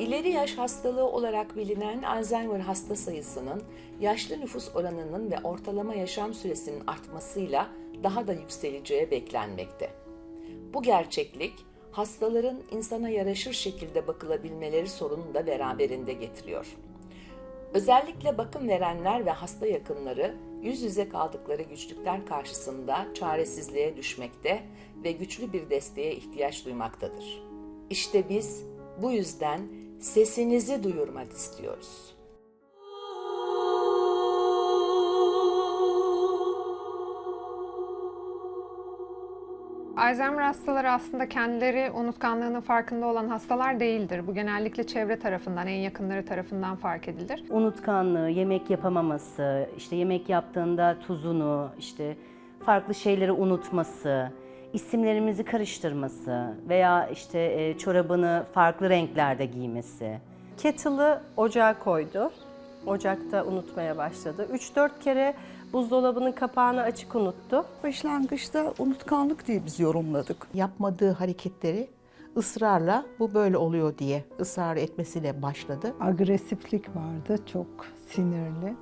İleri yaş hastalığı olarak bilinen Alzheimer hasta sayısının yaşlı nüfus oranının ve ortalama yaşam süresinin artmasıyla daha da yükseleceği beklenmekte. Bu gerçeklik hastaların insana yaraşır şekilde bakılabilmeleri sorununu da beraberinde getiriyor. Özellikle bakım verenler ve hasta yakınları yüz yüze kaldıkları güçlükler karşısında çaresizliğe düşmekte ve güçlü bir desteğe ihtiyaç duymaktadır. İşte biz bu yüzden sesinizi duyurmak istiyoruz. Alzheimer hastaları aslında kendileri unutkanlığının farkında olan hastalar değildir. Bu genellikle çevre tarafından, en yakınları tarafından fark edilir. unutkanlığı, yemek yapamaması, işte yemek yaptığında tuzunu, işte farklı şeyleri unutması, isimlerimizi karıştırması veya işte e, çorabını farklı renklerde giymesi. Kettle'ı ocağa koydu. Ocakta unutmaya başladı. 3-4 kere buzdolabının kapağını açık unuttu. Başlangıçta unutkanlık diye biz yorumladık. yapmadığı hareketleri ısrarla bu böyle oluyor diye ısrar etmesiyle başladı. agresiflik vardı, çok sinirli.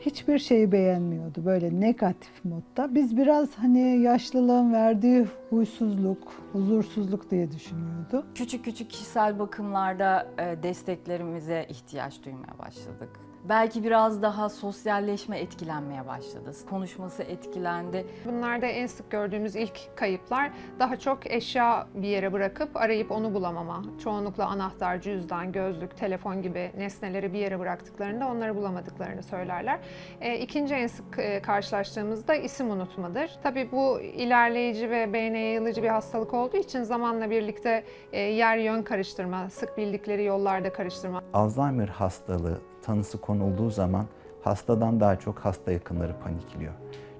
Hiçbir şeyi beğenmiyordu böyle negatif modda. Biz biraz hani yaşlılığın verdiği huysuzluk, huzursuzluk diye düşünüyordu. Küçük küçük kişisel bakımlarda e, desteklerimize ihtiyaç duymaya başladık. Belki biraz daha sosyalleşme etkilenmeye başladı. Konuşması etkilendi. Bunlarda en sık gördüğümüz ilk kayıplar daha çok eşya bir yere bırakıp arayıp onu bulamama. Çoğunlukla anahtar, cüzdan, gözlük, telefon gibi nesneleri bir yere bıraktıklarında onları bulamadıklarını söylerler. E, İkinci en sık e, karşılaştığımızda isim unutmadır. Tabii bu ilerleyici ve beyne yayılıcı bir hastalık olduğu için zamanla birlikte e, yer yön karıştırma, sık bildikleri yollarda karıştırma, Alzheimer hastalığı tanısı konulduğu zaman hastadan daha çok hasta yakınları panikliyor.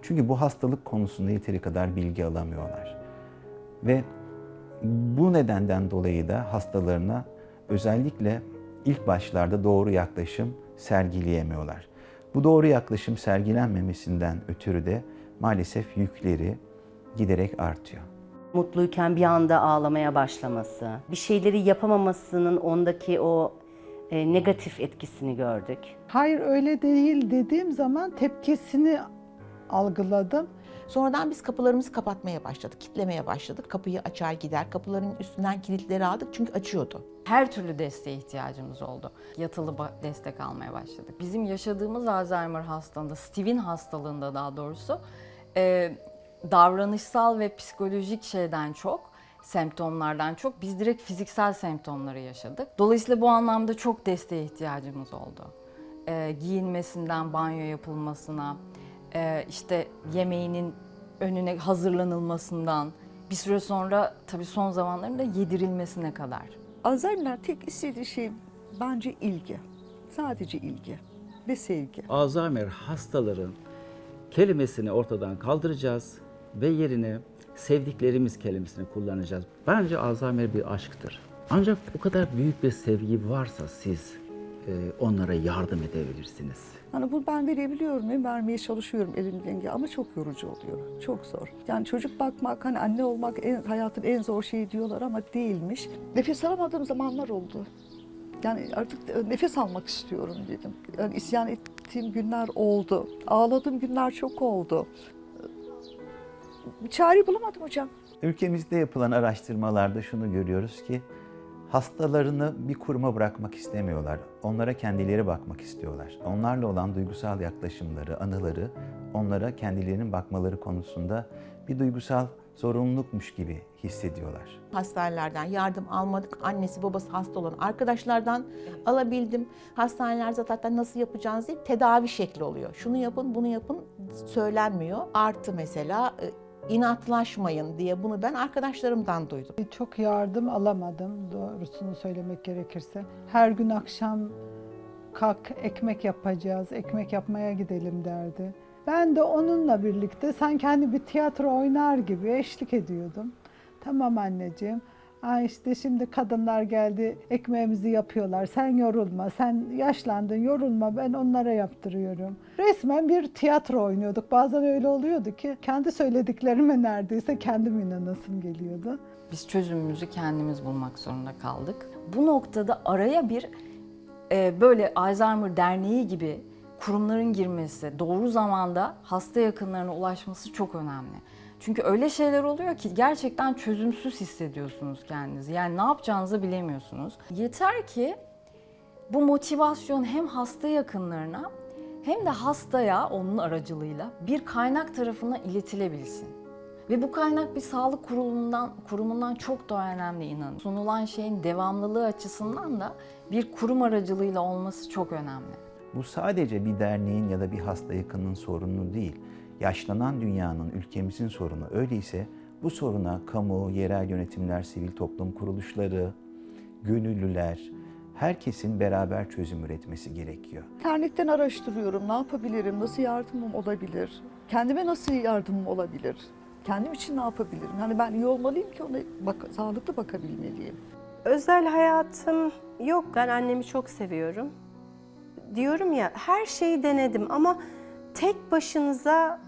Çünkü bu hastalık konusunda yeteri kadar bilgi alamıyorlar. Ve bu nedenden dolayı da hastalarına özellikle ilk başlarda doğru yaklaşım sergileyemiyorlar. Bu doğru yaklaşım sergilenmemesinden ötürü de maalesef yükleri giderek artıyor. Mutluyken bir anda ağlamaya başlaması, bir şeyleri yapamamasının ondaki o e, negatif etkisini gördük. Hayır öyle değil dediğim zaman tepkisini algıladım. Sonradan biz kapılarımızı kapatmaya başladık, kitlemeye başladık. Kapıyı açar gider, kapıların üstünden kilitleri aldık çünkü açıyordu. Her türlü desteğe ihtiyacımız oldu. Yatılı destek almaya başladık. Bizim yaşadığımız Alzheimer hastalığında, Steve'in hastalığında daha doğrusu e, davranışsal ve psikolojik şeyden çok, semptomlardan çok biz direkt fiziksel semptomları yaşadık. Dolayısıyla bu anlamda çok desteğe ihtiyacımız oldu. E, giyinmesinden banyo yapılmasına, e, işte yemeğinin önüne hazırlanılmasından, bir süre sonra tabii son zamanlarında yedirilmesine kadar. Alzheimer'ın tek istediği şey bence ilgi. Sadece ilgi ve sevgi. Alzheimer hastaların kelimesini ortadan kaldıracağız ve yerine sevdiklerimiz kelimesini kullanacağız. Bence Alzheimer bir aşktır. Ancak bu kadar büyük bir sevgi varsa siz e, onlara yardım edebilirsiniz. Hani bunu ben verebiliyorum, vermeye çalışıyorum elimden gel ama çok yorucu oluyor. Çok zor. Yani çocuk bakmak, hani anne olmak en, hayatın en zor şeyi diyorlar ama değilmiş. Nefes alamadığım zamanlar oldu. Yani artık nefes almak istiyorum dedim. Yani isyan ettiğim günler oldu. Ağladığım günler çok oldu. Çare bulamadım hocam. Ülkemizde yapılan araştırmalarda şunu görüyoruz ki hastalarını bir kuruma bırakmak istemiyorlar. Onlara kendileri bakmak istiyorlar. Onlarla olan duygusal yaklaşımları, anıları onlara kendilerinin bakmaları konusunda bir duygusal zorunlulukmuş gibi hissediyorlar. Hastanelerden yardım almadık. Annesi babası hasta olan arkadaşlardan alabildim. Hastanelerde zaten nasıl yapacağınız değil, tedavi şekli oluyor. Şunu yapın, bunu yapın söylenmiyor. Artı mesela e, inatlaşmayın diye bunu ben arkadaşlarımdan duydum. Çok yardım alamadım doğrusunu söylemek gerekirse. Her gün akşam kalk ekmek yapacağız, ekmek yapmaya gidelim derdi. Ben de onunla birlikte sanki hani bir tiyatro oynar gibi eşlik ediyordum. Tamam anneciğim Aa işte şimdi kadınlar geldi ekmeğimizi yapıyorlar. Sen yorulma, sen yaşlandın yorulma ben onlara yaptırıyorum. Resmen bir tiyatro oynuyorduk. Bazen öyle oluyordu ki kendi söylediklerime neredeyse kendim inanasım geliyordu. Biz çözümümüzü kendimiz bulmak zorunda kaldık. Bu noktada araya bir e, böyle Alzheimer Derneği gibi kurumların girmesi, doğru zamanda hasta yakınlarına ulaşması çok önemli. Çünkü öyle şeyler oluyor ki gerçekten çözümsüz hissediyorsunuz kendinizi. Yani ne yapacağınızı bilemiyorsunuz. Yeter ki bu motivasyon hem hasta yakınlarına hem de hastaya onun aracılığıyla bir kaynak tarafına iletilebilsin. Ve bu kaynak bir sağlık kurumundan, kurumundan çok daha önemli inanın. Sunulan şeyin devamlılığı açısından da bir kurum aracılığıyla olması çok önemli. Bu sadece bir derneğin ya da bir hasta yakının sorunu değil. Yaşlanan dünyanın, ülkemizin sorunu. Öyleyse bu soruna kamu, yerel yönetimler, sivil toplum kuruluşları, gönüllüler, herkesin beraber çözüm üretmesi gerekiyor. İnternetten araştırıyorum. Ne yapabilirim? Nasıl yardımım olabilir? Kendime nasıl yardımım olabilir? Kendim için ne yapabilirim? Hani ben iyi olmalıyım ki ona bak, sağlıklı bakabilmeliyim. Özel hayatım yok. Ben annemi çok seviyorum. Diyorum ya her şeyi denedim ama tek başınıza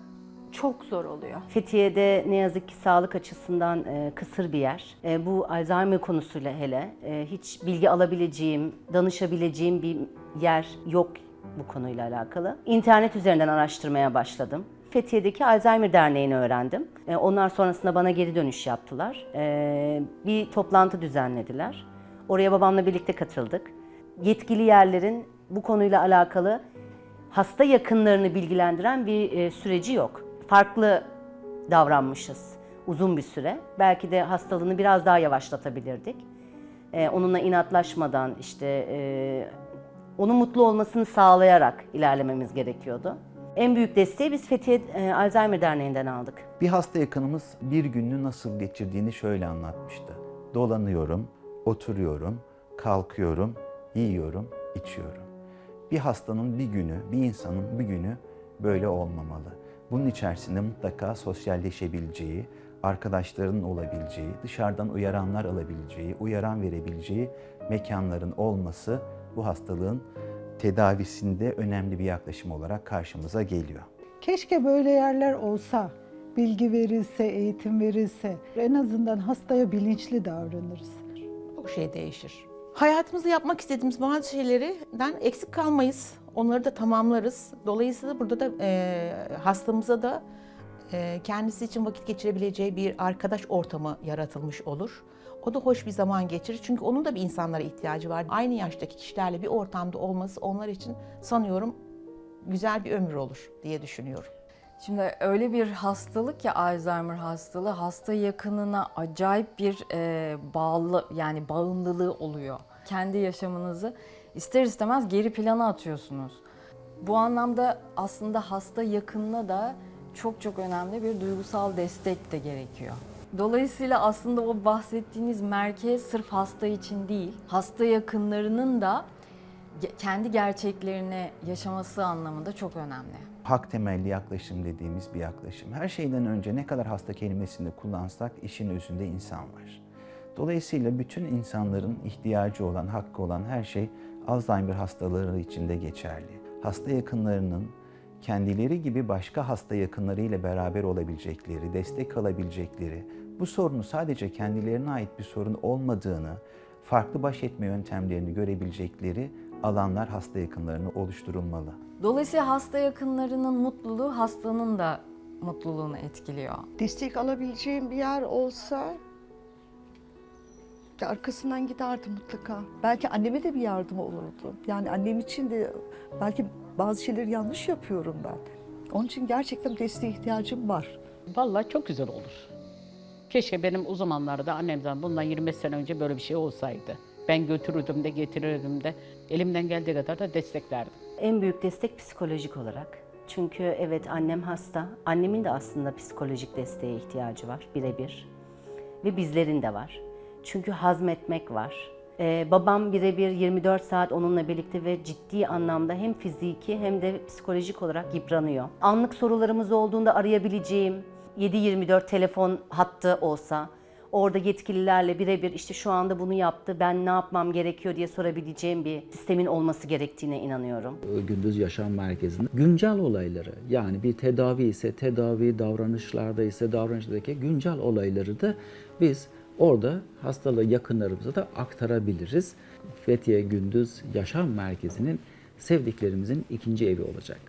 çok zor oluyor. Fethiye'de ne yazık ki sağlık açısından e, kısır bir yer. E, bu Alzheimer konusuyla hele e, hiç bilgi alabileceğim, danışabileceğim bir yer yok bu konuyla alakalı. İnternet üzerinden araştırmaya başladım. Fethiye'deki Alzheimer Derneği'ni öğrendim. E, onlar sonrasında bana geri dönüş yaptılar. E, bir toplantı düzenlediler. Oraya babamla birlikte katıldık. Yetkili yerlerin bu konuyla alakalı hasta yakınlarını bilgilendiren bir e, süreci yok. Farklı davranmışız uzun bir süre. Belki de hastalığını biraz daha yavaşlatabilirdik. E, onunla inatlaşmadan işte e, onun mutlu olmasını sağlayarak ilerlememiz gerekiyordu. En büyük desteği biz Fethiye e, Alzheimer Derneği'nden aldık. Bir hasta yakınımız bir gününü nasıl geçirdiğini şöyle anlatmıştı. Dolanıyorum, oturuyorum, kalkıyorum, yiyorum, içiyorum. Bir hastanın bir günü, bir insanın bir günü böyle olmamalı. Bunun içerisinde mutlaka sosyalleşebileceği, arkadaşlarının olabileceği, dışarıdan uyaranlar alabileceği, uyaran verebileceği mekanların olması bu hastalığın tedavisinde önemli bir yaklaşım olarak karşımıza geliyor. Keşke böyle yerler olsa, bilgi verilse, eğitim verilse. En azından hastaya bilinçli davranırız. Çok şey değişir. Hayatımızda yapmak istediğimiz bazı şeylerden eksik kalmayız. Onları da tamamlarız. Dolayısıyla burada da e, hastamıza da e, kendisi için vakit geçirebileceği bir arkadaş ortamı yaratılmış olur. O da hoş bir zaman geçirir. Çünkü onun da bir insanlara ihtiyacı var. Aynı yaştaki kişilerle bir ortamda olması onlar için sanıyorum güzel bir ömür olur diye düşünüyorum. Şimdi öyle bir hastalık ki Alzheimer hastalığı hasta yakınına acayip bir e, bağlı yani bağımlılığı oluyor. Kendi yaşamınızı ister istemez geri plana atıyorsunuz. Bu anlamda aslında hasta yakınına da çok çok önemli bir duygusal destek de gerekiyor. Dolayısıyla aslında o bahsettiğiniz merkez sırf hasta için değil, hasta yakınlarının da kendi gerçeklerini yaşaması anlamında çok önemli. hak temelli yaklaşım dediğimiz bir yaklaşım. Her şeyden önce ne kadar hasta kelimesini kullansak işin özünde insan var. Dolayısıyla bütün insanların ihtiyacı olan, hakkı olan her şey Alzheimer hastaları için de geçerli. Hasta yakınlarının kendileri gibi başka hasta yakınlarıyla beraber olabilecekleri, destek alabilecekleri, bu sorunu sadece kendilerine ait bir sorun olmadığını, farklı baş etme yöntemlerini görebilecekleri alanlar hasta yakınlarına oluşturulmalı. Dolayısıyla hasta yakınlarının mutluluğu hastanın da mutluluğunu etkiliyor. Destek alabileceğim bir yer olsa arkasından giderdim mutlaka. Belki anneme de bir yardım olurdu. Yani annem için de belki bazı şeyleri yanlış yapıyorum ben. Onun için gerçekten desteğe ihtiyacım var. Vallahi çok güzel olur. Keşke benim o zamanlarda annemden bundan 25 sene önce böyle bir şey olsaydı. Ben götürürdüm de getirirdim de elimden geldiği kadar da desteklerdim. En büyük destek psikolojik olarak. Çünkü evet annem hasta. Annemin de aslında psikolojik desteğe ihtiyacı var birebir. Ve bizlerin de var. Çünkü hazmetmek var. Ee, babam birebir 24 saat onunla birlikte ve ciddi anlamda hem fiziki hem de psikolojik olarak yıpranıyor. Anlık sorularımız olduğunda arayabileceğim 7-24 telefon hattı olsa orada yetkililerle birebir işte şu anda bunu yaptı, ben ne yapmam gerekiyor diye sorabileceğim bir sistemin olması gerektiğine inanıyorum. Gündüz Yaşam Merkezi'nde güncel olayları yani bir tedavi ise tedavi, davranışlarda ise davranışlardaki güncel olayları da biz orada hastalığı yakınlarımıza da aktarabiliriz. Fethiye Gündüz Yaşam Merkezi'nin sevdiklerimizin ikinci evi olacak.